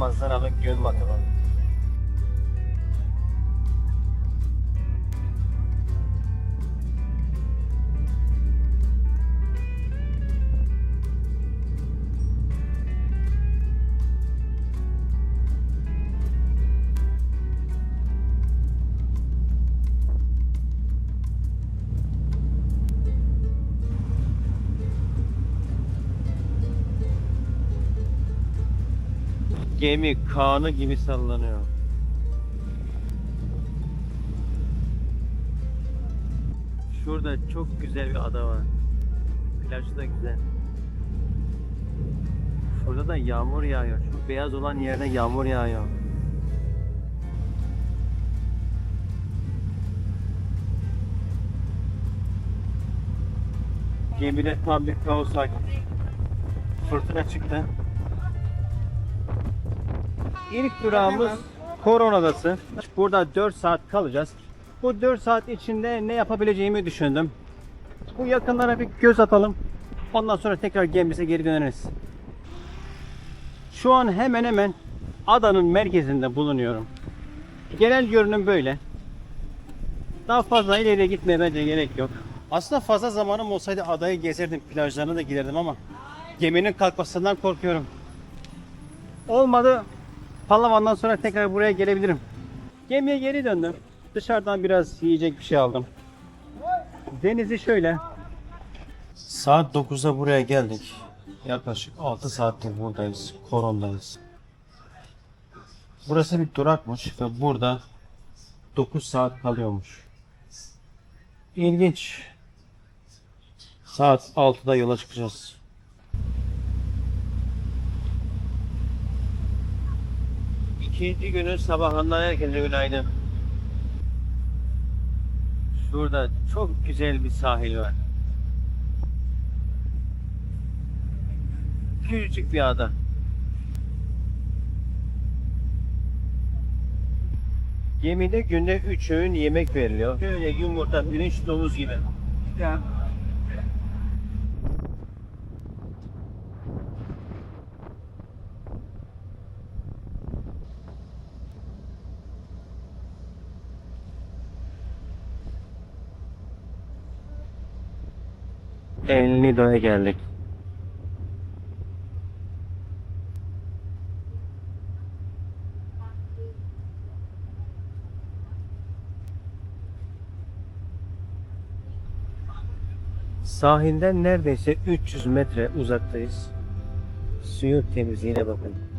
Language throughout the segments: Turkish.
ayak manzaralı gün batımı. Gemi kanı gibi sallanıyor. Şurada çok güzel bir ada var. Plajı da güzel. Şurada da yağmur yağıyor. Şu beyaz olan yerde yağmur yağıyor. Gemide tam bir kaos hakim. Fırtına çıktı. İlk durağımız Koron Adası. Burada 4 saat kalacağız. Bu 4 saat içinde ne yapabileceğimi düşündüm. Bu yakınlara bir göz atalım. Ondan sonra tekrar gemimize geri döneriz. Şu an hemen hemen adanın merkezinde bulunuyorum. Genel görünüm böyle. Daha fazla ileriye gitmeye bence gerek yok. Aslında fazla zamanım olsaydı adayı gezerdim, plajlarına da giderdim ama geminin kalkmasından korkuyorum. Olmadı. Palavan'dan sonra tekrar buraya gelebilirim. Gemiye geri döndüm. Dışarıdan biraz yiyecek bir şey aldım. Denizi şöyle. Saat 9'da buraya geldik. Yaklaşık 6 saattir buradayız. Koron'dayız. Burası bir durakmış ve burada 9 saat kalıyormuş. İlginç. Saat 6'da yola çıkacağız. İkinci günün sabahından herkese günaydın. Şurada çok güzel bir sahil var. Küçücük bir ada. Gemide günde 3 öğün yemek veriliyor. Şöyle yumurta, pirinç, domuz gibi. El Nido'ya geldik. Sahilden neredeyse 300 metre uzaktayız. Suyun temizliğine bakın.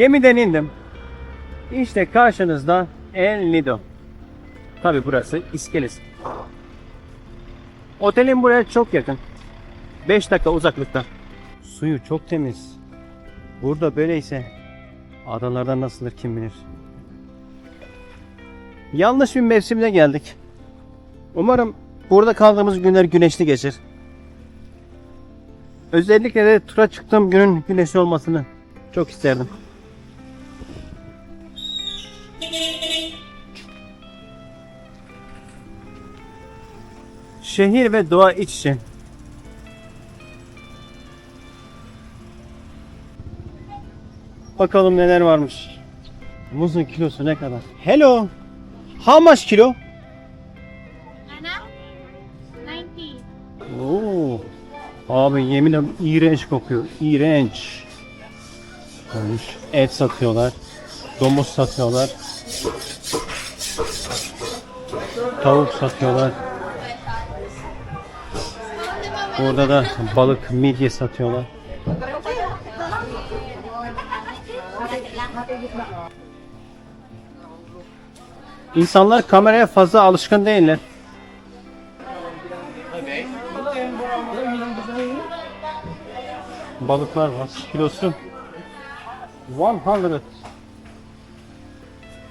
Gemiden indim. İşte karşınızda El Nido. Tabi burası iskelesi. Otelin buraya çok yakın. 5 dakika uzaklıkta. Suyu çok temiz. Burada böyleyse adalarda nasıldır kim bilir. Yanlış bir mevsimde geldik. Umarım burada kaldığımız günler güneşli geçer. Özellikle de tura çıktığım günün güneşli olmasını çok isterdim. Şehir ve doğa iç içe. Bakalım neler varmış. Muzun kilosu ne kadar? Hello. How much kilo? Anak? 90. Oo. Abi yemin ederim iğrenç kokuyor. İğrenç. Olmuş. Et satıyorlar. Domuz satıyorlar. Tavuk satıyorlar. Burada da balık, midye satıyorlar. İnsanlar kameraya fazla alışkın değiller. Balıklar var. Kilosu 100.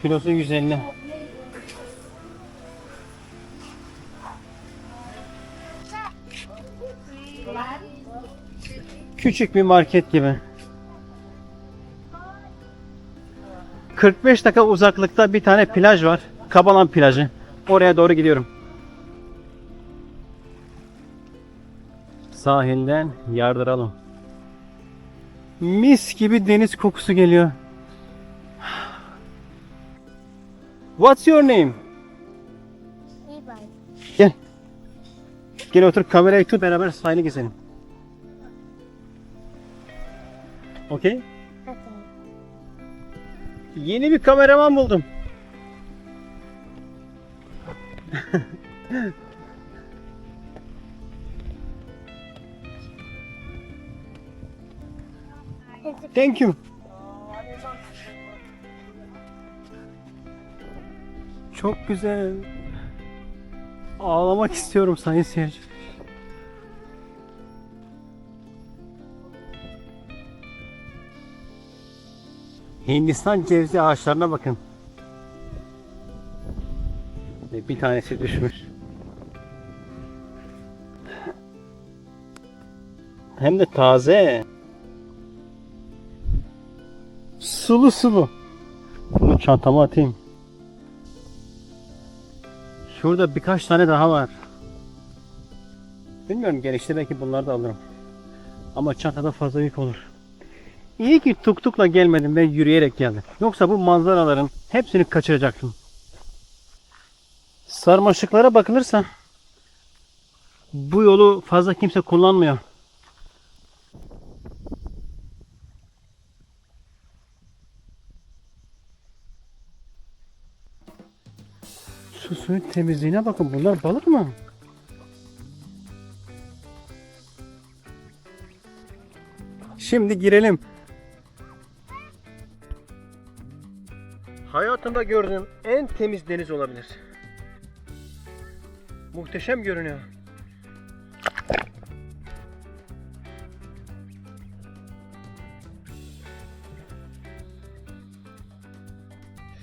Kilosu 150. Küçük bir market gibi. 45 dakika uzaklıkta bir tane plaj var. Kabalan plajı. Oraya doğru gidiyorum. Sahilden yardıralım. Mis gibi deniz kokusu geliyor. What's your name? Levi. Gel. Gel otur kamerayı tut beraber sahili gezelim. Okey? Okay. Yeni bir kameraman buldum. Thank you. Çok güzel. Ağlamak istiyorum sayın seyirci. Hindistan cevizi ağaçlarına bakın. Bir tanesi düşmüş. Hem de taze. Sulu sulu. Bunu çantama atayım. Şurada birkaç tane daha var. Bilmiyorum gelişte belki bunları da alırım. Ama çantada fazla yük olur. İyi ki tuk tukla gelmedim ve yürüyerek geldim. Yoksa bu manzaraların hepsini kaçıracaktım. Sarmaşıklara bakılırsa bu yolu fazla kimse kullanmıyor. Su suyun temizliğine bakın. Bunlar balık mı? Şimdi girelim. Hayatımda gördüğüm en temiz deniz olabilir. Muhteşem görünüyor.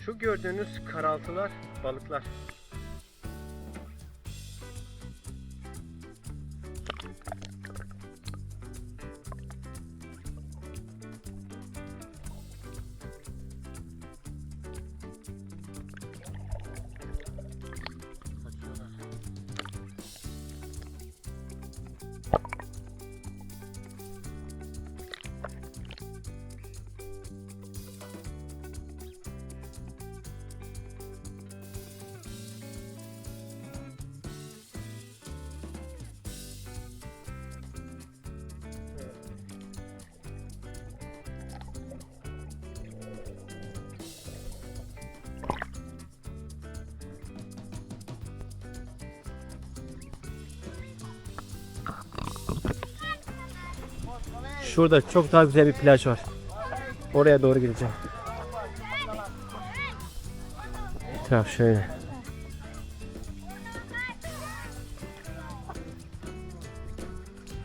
Şu gördüğünüz karaltılar balıklar. Şurada çok daha güzel bir plaj var. Oraya doğru gideceğim. Etraf şöyle.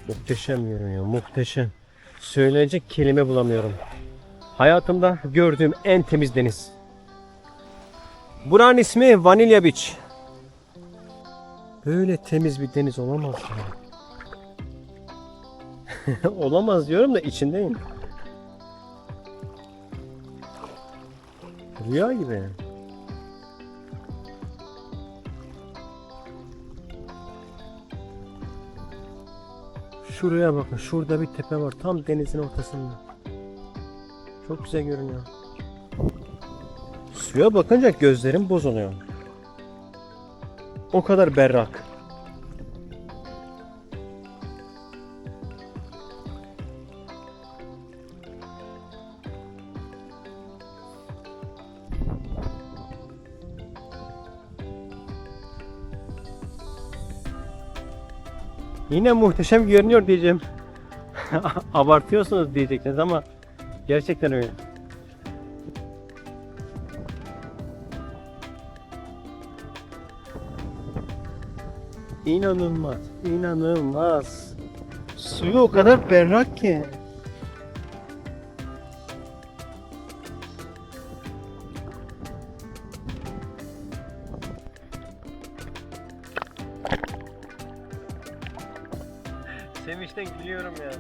Muhteşem görünüyor, muhteşem. Söyleyecek kelime bulamıyorum. Hayatımda gördüğüm en temiz deniz. Buranın ismi Vanilla Beach. Böyle temiz bir deniz olamaz ya. Olamaz diyorum da içindeyim. Rüya gibi. Şuraya bakın. Şurada bir tepe var. Tam denizin ortasında. Çok güzel görünüyor. Suya bakınca gözlerim bozuluyor. O kadar berrak. Yine muhteşem görünüyor diyeceğim. Abartıyorsunuz diyeceksiniz ama gerçekten öyle. İnanılmaz, inanılmaz. Suyu o kadar berrak ki. Sevinçten gülüyorum ya.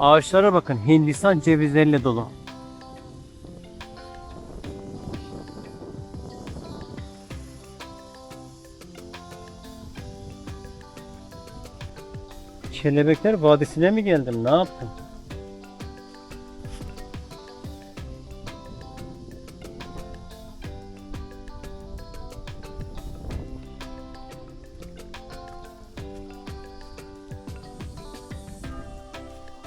Ağaçlara bakın Hindistan cevizleriyle dolu. Kelebekler Vadisi'ne mi geldim? Ne yaptım?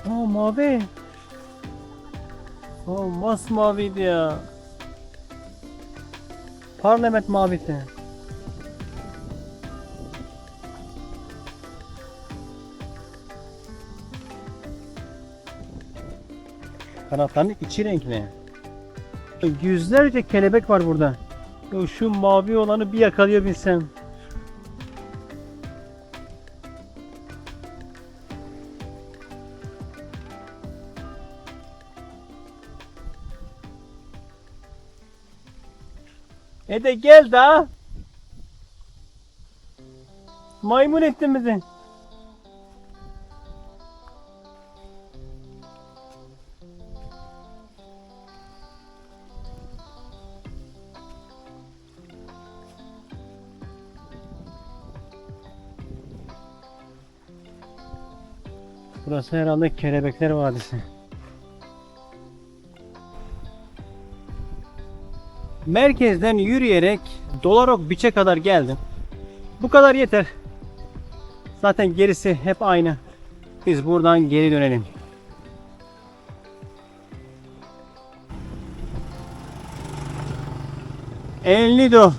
Aa mavi. Aa masmaviydi ya. Parlament mavisi. Kanatlarının içi renkli. Yüzlerce kelebek var burada. Ya şu mavi olanı bir yakalayabilsem. E de gel daha. Maymun ettin bizi. Burası herhalde Kelebekler Vadisi. Merkezden yürüyerek Dolarok Beach'e kadar geldim. Bu kadar yeter. Zaten gerisi hep aynı. Biz buradan geri dönelim. El Nido.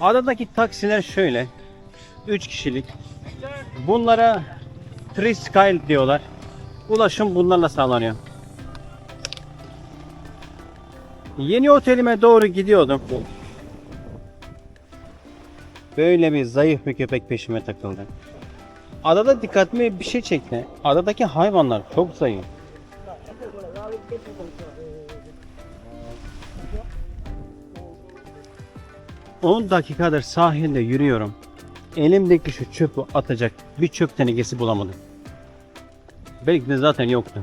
Adadaki taksiler şöyle. 3 kişilik. Bunlara Tricycle diyorlar. Ulaşım bunlarla sağlanıyor. Yeni otelime doğru gidiyordum. Böyle bir zayıf bir köpek peşime takıldı. Adada dikkatimi bir şey çekti. Adadaki hayvanlar çok zayıf. On dakikadır sahilde yürüyorum. Elimdeki şu çöpü atacak bir çöp tenekesi bulamadım. Belki de zaten yoktu.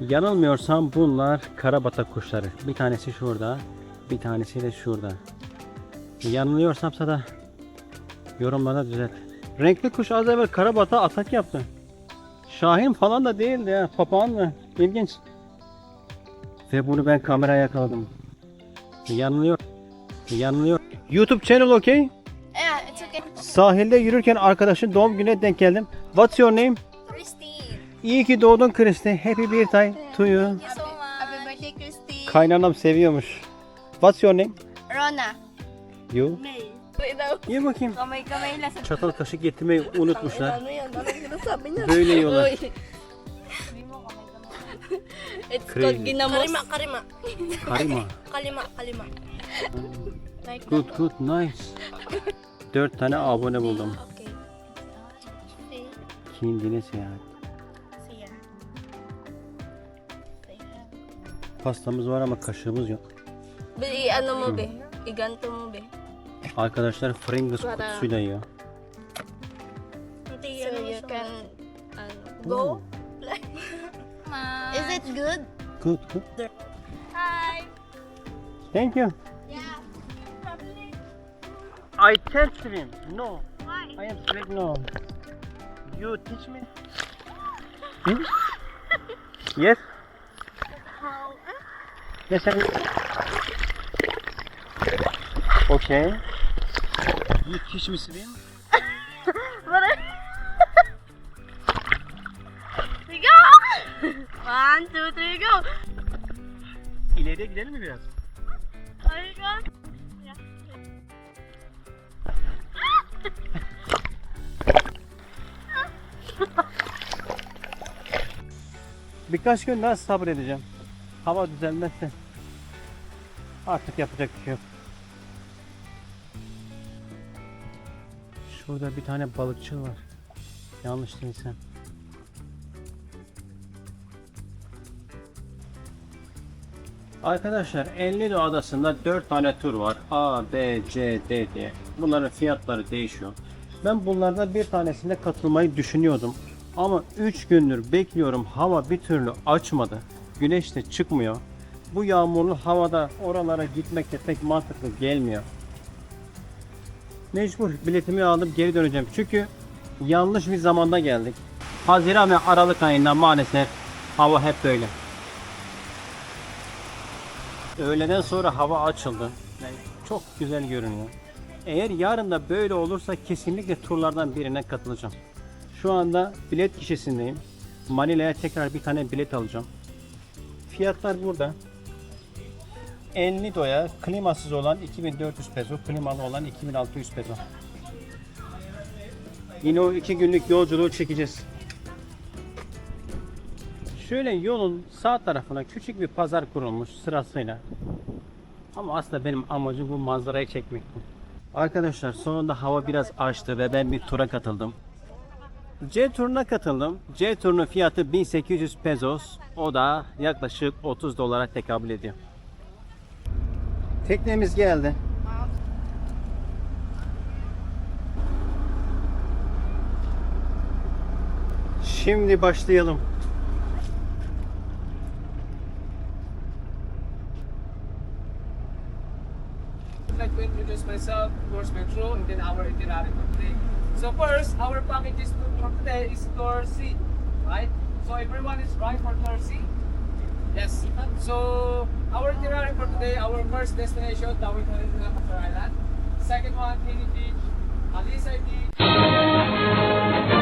Yanılmıyorsam bunlar karabatak kuşları. Bir tanesi şurada, bir tanesi de şurada. Yanılıyorsamsa da yorumlarda düzelt. Renkli kuş az evvel karabata atak yaptı. Şahin falan da değildi ya, papağan mı? İlginç. Ve bunu ben kameraya yakaladım. Yanılıyor. Yanılıyor. YouTube channel okay? Yeah, it's okay. Sahilde yürürken arkadaşın doğum gününe denk geldim. What's your name? Christine. İyi ki doğdun Kristi. Happy birthday to you. Thank you so much. Happy birthday, Christine. Kaynanam seviyormuş. What's your name? Rona. You. May. İyi bakayım. Lang sa... Çatal kaşık getirmeyi unutmuşlar. Böyle yiyorlar. It's Crazy. called ginamos. Karima, karima. Karima. Kalima, kalima. Good good nice. Dört tane abone buldum. Kendine seyahat. Pastamız var ama kaşığımız yok. Be, ano mo be? Iganto mo be. Arkadaşlar Pringles kutusuyla yiyor. So you can ano, go. Is it good? Good good. Hi. Thank you. Yeah. I can't swim. No. Why? I am swimming no. You teach me? Hmm? yes? How? Yes, I. Okay. You teach me swim? What? go! One, two, three, go! İleriye gidelim mi biraz? There Birkaç gün daha sabredeceğim. Hava düzelmezse artık yapacak bir şey yok. Şurada bir tane balıkçı var. Yanlış değilsem. Arkadaşlar Enlido adasında 4 tane tur var. A, B, C, D diye. Bunların fiyatları değişiyor. Ben bunlardan bir tanesine katılmayı düşünüyordum. Ama 3 gündür bekliyorum. Hava bir türlü açmadı. Güneş de çıkmıyor. Bu yağmurlu havada oralara gitmek de pek mantıklı gelmiyor. Mecbur biletimi alıp geri döneceğim. Çünkü yanlış bir zamanda geldik. Haziran ve Aralık ayında maalesef hava hep böyle. Öğleden sonra hava açıldı. Çok güzel görünüyor. Eğer yarın da böyle olursa kesinlikle turlardan birine katılacağım. Şu anda bilet kişisindeyim. Manila'ya tekrar bir tane bilet alacağım. Fiyatlar burada. Enlido'ya klimasız olan 2400 peso, klimalı olan 2600 peso. Yine o iki günlük yolculuğu çekeceğiz. Şöyle yolun sağ tarafına küçük bir pazar kurulmuş sırasıyla. Ama aslında benim amacım bu manzarayı çekmekti. Arkadaşlar sonunda hava biraz açtı ve ben bir tura katıldım. C turuna katıldım. C turunun fiyatı 1800 pesos. O da yaklaşık 30 dolara tekabül ediyor. Teknemiz geldi. Şimdi başlayalım. Myself, course, Metro, and then our itinerary for today. So first, our package is for today is Tour C, right? So everyone is right for Tour C? Yes. So our itinerary for today, our first destination, Dawit Island. Second one, Kini Beach, Alisay Beach.